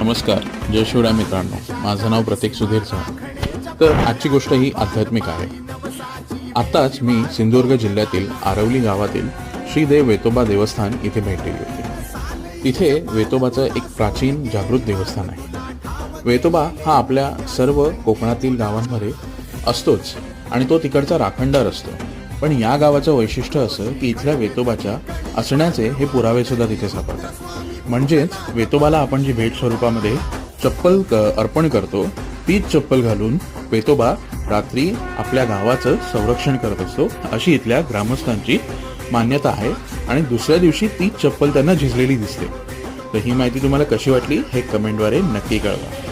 नमस्कार जय शिवराय मित्रांनो. माझं नाव प्रतीक सुधीर चव्हाण. तर आजची गोष्ट ही आध्यात्मिक आहे. आत्ताच मी सिंधुदुर्ग जिल्ह्यातील आरवली गावातील श्रीदेव वेतोबा देवस्थान इथे भेट दिली होती. तिथे वेतोबाचं एक प्राचीन जागृत देवस्थान आहे. वेतोबा हा आपल्या सर्व कोकणातील गावांमध्ये असतोच आणि तो तिकडचा राखणदार असतो. पण या गावाचं वैशिष्ट्य असं की इथल्या वेतोबाच्या असण्याचे हे पुरावेसुद्धा तिथे सापडतात. म्हणजेच वेतोबाला आपण जी भेट स्वरूपामध्ये चप्पल क- अर्पण करतो तीच चप्पल घालून वेतोबा रात्री आपल्या गावाचं संरक्षण करत असतो. अशी इथल्या ग्रामस्थांची मान्यता आहे आणि दुसऱ्या दिवशी तीच चप्पल त्यांना झिजलेली दिसते. तर ही माहिती तुम्हाला कशी वाटली हे कमेंटद्वारे नक्की कळवा.